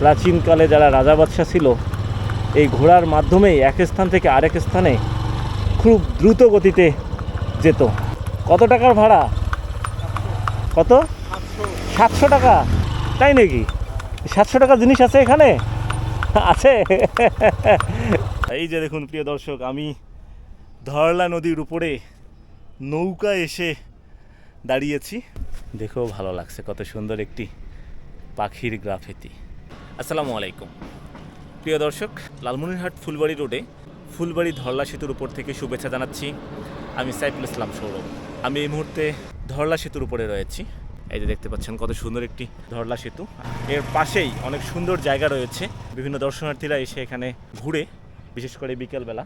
প্রাচীনকালে যারা রাজা বাদশাহ ছিল, এই ঘোড়ার মাধ্যমেই এক স্থান থেকে আরেক স্থানে খুব দ্রুত গতিতে যেত। কত টাকার ভাড়া? কত? সাতশো টাকা। তাই নাকি? সাতশো টাকা জিনিস আছে এখানে? আছে? এই যে দেখুন প্রিয় দর্শক, আমি ধরলা নদীর উপরে নৌকা এসে দাঁড়িয়েছি। দেখেও ভালো লাগছে। কত সুন্দর একটি পাখির গ্রাফিতি। আসসালামু আলাইকুম। প্রিয় দর্শক, লালমনিরহাট ফুলবাড়ি রোডে ফুলবাড়ি ধরলা সেতুর উপর থেকে শুভেচ্ছা জানাচ্ছি। আমি সাইফুল ইসলাম সৌরভ। আমি এই মুহূর্তে ধরলা সেতুর উপরে রয়েছি। এই যে দেখতে পাচ্ছেন কত সুন্দর একটি ধরলা সেতু। এর পাশেই অনেক সুন্দর জায়গা রয়েছে। বিভিন্ন দর্শনার্থীরা এসে এখানে ঘুরে, বিশেষ করে বিকেলবেলা।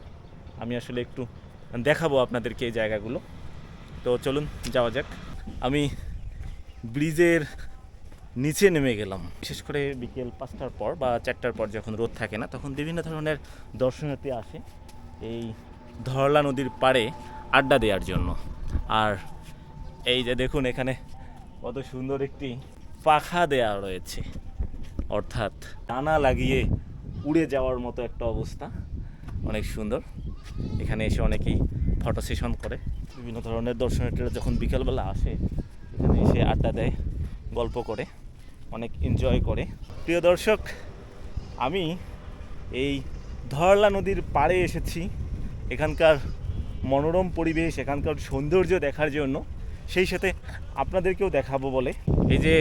আমি আসলে একটু দেখাবো আপনাদেরকে এই জায়গাগুলো। তো চলুন, যাওয়া যাক। আমি ব্রিজের নিচে নেমে গেলাম। বিশেষ করে বিকেল পাঁচটার পর বা চারটার পর যখন রোদ থাকে না, তখন বিভিন্ন ধরনের দর্শনার্থী আসে এই ধরলা নদীর পাড়ে আড্ডা দেওয়ার জন্য। আর এই যে দেখুন এখানে কত সুন্দর একটি পাখা দেয়া রয়েছে। অর্থাৎ টানা লাগিয়ে উড়ে যাওয়ার মতো একটা অবস্থা। অনেক সুন্দর। এখানে এসে অনেকেই ফটো সেশন করে। বিভিন্ন ধরনের দর্শনার্থীরা যখন বিকালবেলা আসে, এখানে এসে আড্ডা দেয়, গল্প করে। অনেক এনজয় করে। প্রিয় দর্শক, আমি এই ধরলা নদীর পাড়ে এসেছি। এখানকার মনোরম পরিবেশ, এখানকার সৌন্দর্য দেখার জন্য। সেই সাথে আপনাদেরকেও দেখাবো বলে। এই যে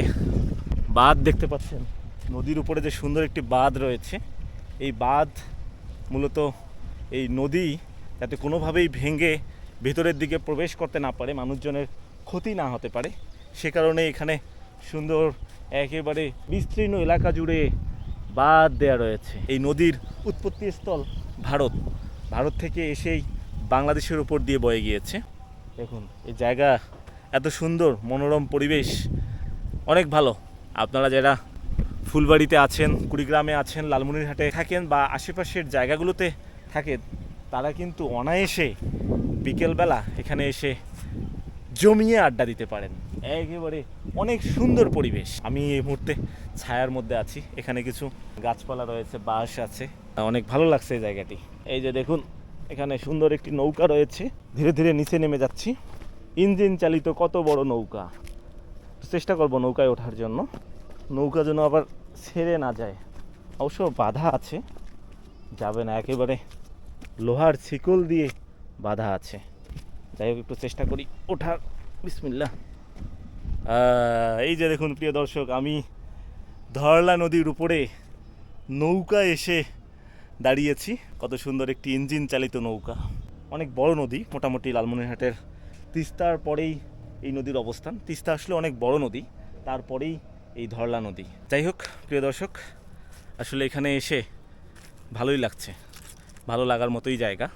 বাঁধ দেখতে পাচ্ছেন, নদীর উপরে যে সুন্দর একটি বাঁধ রয়েছে। এই বাঁধ মূলত এই নদী যাতে কোনোভাবেই ভেঙে ভেতরের দিকে প্রবেশ করতে না পারে, মানুষজনের ক্ষতি না হতে পারে। সে কারণে এখানে সুন্দর একেবারে বিস্তীর্ণ এলাকা জুড়ে বাঁধ দেয়া রয়েছে। এই নদীর উৎপত্তি স্থল ভারত। ভারত থেকে এসেই বাংলাদেশের উপর দিয়ে বয়ে গিয়েছে। দেখুন, এই জায়গা এত সুন্দর, মনোরম পরিবেশ। অনেক ভালো। আপনারা যারা ফুলবাড়িতে আছেন, কুড়িগ্রামে আছেন, লালমনিরহাটে থাকেন বা আশেপাশের জায়গাগুলোতে থাকেন, তারা কিন্তু অনায়াসে বিকেলবেলা এখানে এসে জমিয়ে আড্ডা দিতে পারেন। একেবারে অনেক সুন্দর পরিবেশ। আমি এই মুহূর্তে ছায়ার মধ্যে আছি। এখানে কিছু গাছপালা রয়েছে, বাঁশ আছে। অনেক ভালো লাগছে এই জায়গাটি। এই যে দেখুন, এখানে সুন্দর একটি নৌকা রয়েছে। ধীরে ধীরে নিচে নেমে যাচ্ছি। ইঞ্জিন চালিত কত বড় নৌকা? চেষ্টা করব নৌকায় ওঠার জন্য। নৌকা যেন আবার ছেড়ে না যায়। অবশ্য বাধা আছে। যাবে না, একেবারে লোহার শিকল দিয়ে বাধা আছে। যাই হোক, একটু চেষ্টা করি ওঠার। বিসমিল্লা এই যে দেখুন প্রিয় দর্শক, আমি ধরলা নদীর উপরে নৌকা এসে দাঁড়িয়েছি। কত সুন্দর একটি ইঞ্জিন চালিত নৌকা। অনেক বড় নদী, মোটামুটি লালমনিরহাটের তিস্তার পরেই এই নদীর অবস্থান। তিস্তা আসলে অনেক বড় নদী, তারপরেই এই ধরলা নদী। যাই হোক, প্রিয় দর্শক, আসলে এখানে এসে ভালোই লাগছে। ভালো লাগার মতোই জায়গা।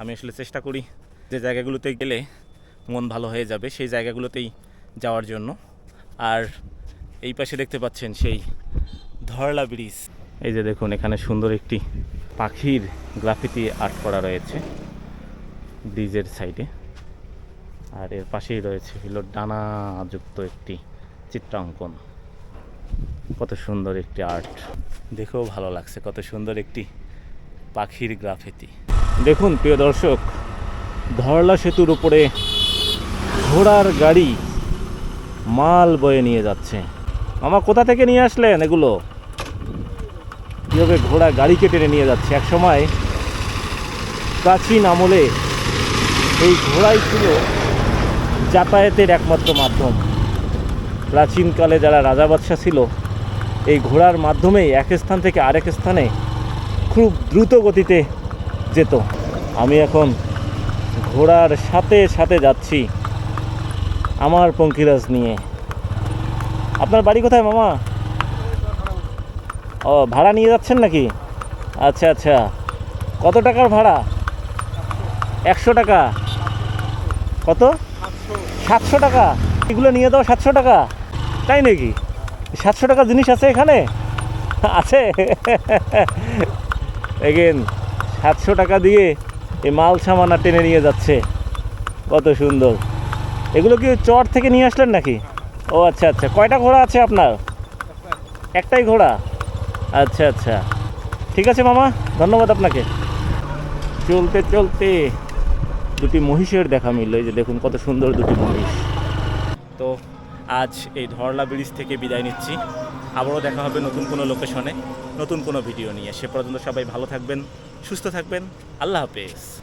আমি আসলে চেষ্টা করি যে জায়গাগুলোতে গেলে মন ভালো হয়ে যাবে। সেই জায়গাগুলোতেই যাওয়ার জন্য। আর এই পাশে দেখতে পাচ্ছেন সেই ধরলা ব্রিজ। এই যে দেখুন, এখানে সুন্দর একটি পাখির গ্রাফিতি আর্ট করা রয়েছে ব্রিজের সাইডে। আর এর পাশেই রয়েছে হলো ডানাযুক্ত একটি চিত্রাঙ্কন। কত সুন্দর একটি আর্ট। দেখেও ভালো লাগছে, কত সুন্দর একটি পাখির গ্রাফিতি। দেখুন, প্রিয় দর্শক, ধরলা সেতুর উপরে ঘোড়ার গাড়ি মাল বয়ে নিয়ে যাচ্ছে। মামা, কোথা থেকে নিয়ে আসলেন এগুলো? কীভাবে ঘোড়া গাড়িকে টেনে নিয়ে যাচ্ছে? এক সময় প্রাচীন আমলে এই ঘোড়াই ছিল যাতায়াতের একমাত্র মাধ্যম। প্রাচীনকালে যারা রাজা বাদশাহ ছিল, এই ঘোড়ার মাধ্যমেই এক স্থান থেকে আরেক স্থানে খুব দ্রুত গতিতে যেত। আমি এখন ঘোড়ার সাথে সাথে যাচ্ছি। আমার পঙ্কিরাজ নিয়ে। আপনার বাড়ি কোথায়, মামা? ও, ভাড়া নিয়ে যাচ্ছেন নাকি? আচ্ছা আচ্ছা। কত টাকার ভাড়া? একশো টাকা। কত? সাতশো টাকা। এগুলো নিয়ে দাও, সাতশো টাকা। তাই নাকি? সাতশো টাকা জিনিস আছে এখানে? আছে। এগেন, সাতশো টাকা দিয়ে এই মাল সামানা টেনে নিয়ে যাচ্ছে। কত সুন্দর। এগুলো কি চর থেকে নিয়ে আসলেন নাকি? ও আচ্ছা আচ্ছা। কয়টা ঘোড়া আছে আপনার? একটাই ঘোড়া? আচ্ছা আচ্ছা। ঠিক আছে মামা, ধন্যবাদ আপনাকে। চলতে চলতে। দুটি মহিষের দেখা মিলল। এই যে দেখুন কত সুন্দর দুটি মহিষ। তো আজ এই ধরলা ব্রিজ থেকে বিদায় নিচ্ছি। আবারও দেখা হবে নতুন কোনো লোকেশনে, নতুন কোনো ভিডিও নিয়ে। সে পর্যন্ত সবাই ভালো থাকবেন, সুস্থ থাকবেন। আল্লাহ হাফেজ।